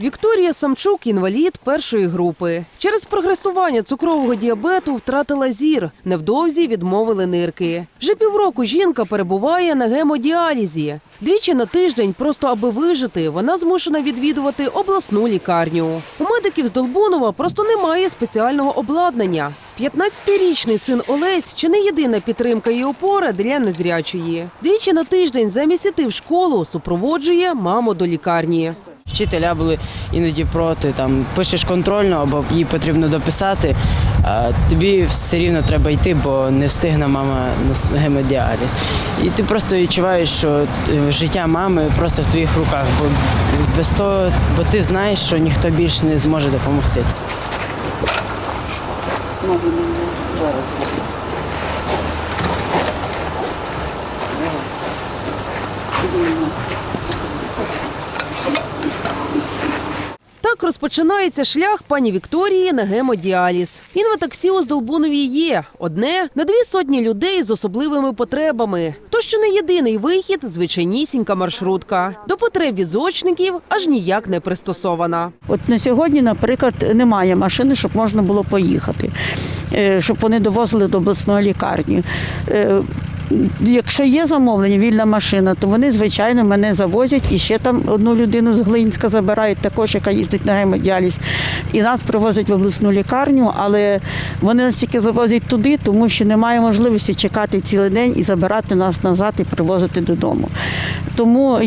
Вікторія Самчук інвалід першої групи. Через прогресування цукрового діабету втратила зір. Невдовзі відмовили нирки. Вже півроку жінка перебуває на гемодіалізі. Двічі на тиждень, просто аби вижити, вона змушена відвідувати обласну лікарню. У медиків з Долбунова просто немає спеціального обладнання. 15-річний син Олесь чи не єдина підтримка і опора для незрячої. Двічі на тиждень замість іти в школу супроводжує маму до лікарні. Вчителя були іноді проти, там пишеш контрольну або їй потрібно дописати, а тобі все рівно треба йти, бо не встигне мама на гемодіаліз. І ти просто відчуваєш, що е, життя мами просто в твоїх руках, бо без того, бо ти знаєш, що ніхто більше не зможе допомогти. Так розпочинається шлях пані Вікторії на гемодіаліз. Інватаксі у Здолбунові є одне на дві сотні людей з особливими потребами. То що не єдиний вихід, звичайнісінька маршрутка. До потреб візочників аж ніяк не пристосована. От на сьогодні, наприклад, немає машини, щоб можна було поїхати, е, щоб вони довозили до обласної лікарні. Якщо є замовлення, вільна машина, то вони, звичайно, мене завозять і ще там одну людину з Глинська забирають, також яка їздить на гемодіаліз. І нас привозять в обласну лікарню, але вони нас тільки завозять туди, тому що немає можливості чекати цілий день і забирати нас назад і привозити додому. Тому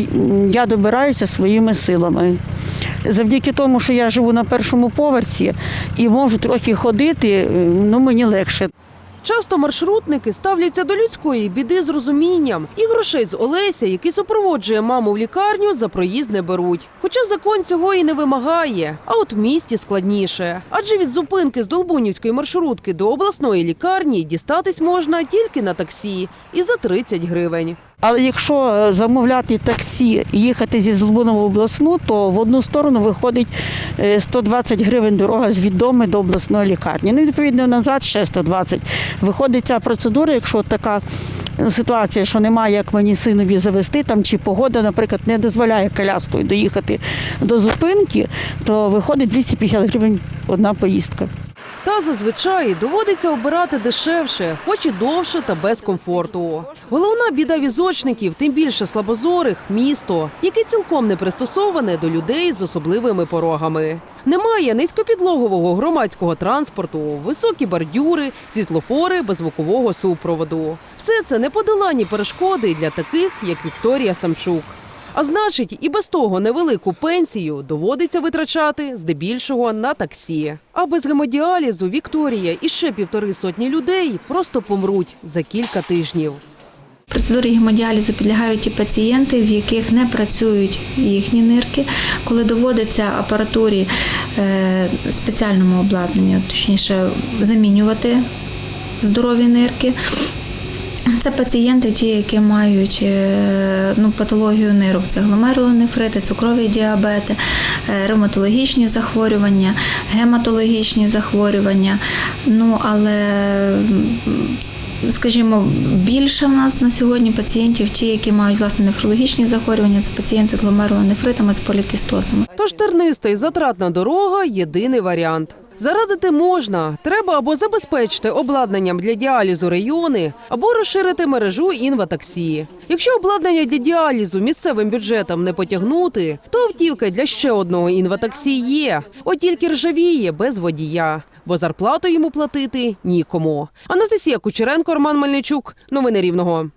я добираюся своїми силами. Завдяки тому, що я живу на першому поверсі і можу трохи ходити, ну мені легше. Часто маршрутники ставляться до людської біди з розумінням і грошей з Олеся, який супроводжує маму в лікарню, за проїзд не беруть. Хоча закон цього і не вимагає. А от в місті складніше. Адже від зупинки з Долбунівської маршрутки до обласної лікарні дістатись можна тільки на таксі і за 30 гривень. Але якщо е, замовляти таксі і їхати зі Злобуна в обласну, то в одну сторону виходить е, 120 гривень дорога з відоми до обласної лікарні. Ну, відповідно, назад ще 120. Виходить ця процедура, якщо така е, ситуація, що немає, як мені синові завести, там чи погода, наприклад, не дозволяє коляскою доїхати до зупинки, то виходить 250 гривень одна поїздка. Та зазвичай доводиться обирати дешевше, хоч і довше та без комфорту. Головна біда візочників, тим більше слабозорих місто, яке цілком не пристосоване до людей з особливими порогами. Немає низькопідлогового громадського транспорту, високі бордюри, світлофори без звукового супроводу. Все це неподолані перешкоди для таких, як Вікторія Самчук. А значить, і без того невелику пенсію доводиться витрачати здебільшого на таксі. А без гемодіалізу Вікторія і ще півтори сотні людей просто помруть за кілька тижнів. Процедурі гемодіалізу підлягають ті пацієнти, в яких не працюють їхні нирки, коли доводиться апаратурі е, спеціальному обладнанню, точніше замінювати здорові нирки. Це пацієнти, ті, які мають е, ну, патологію нирок, це гломерулонефрити, цукрові діабети, е, ревматологічні захворювання, гематологічні захворювання. Ну, але скажімо, більше в нас на сьогодні пацієнтів, ті, які мають власне нефрологічні захворювання, це пацієнти з гломерулонефритами, з полікістозами. Тож терниста і затратна дорога єдиний варіант. Зарадити можна. Треба або забезпечити обладнанням для діалізу райони, або розширити мережу інватаксі. Якщо обладнання для діалізу місцевим бюджетом не потягнути, то автівка для ще одного інватаксі є. От тільки ржавіє без водія, бо зарплату йому платити нікому. Анастасія Кучеренко, Роман Мельничук. Новини Рівного.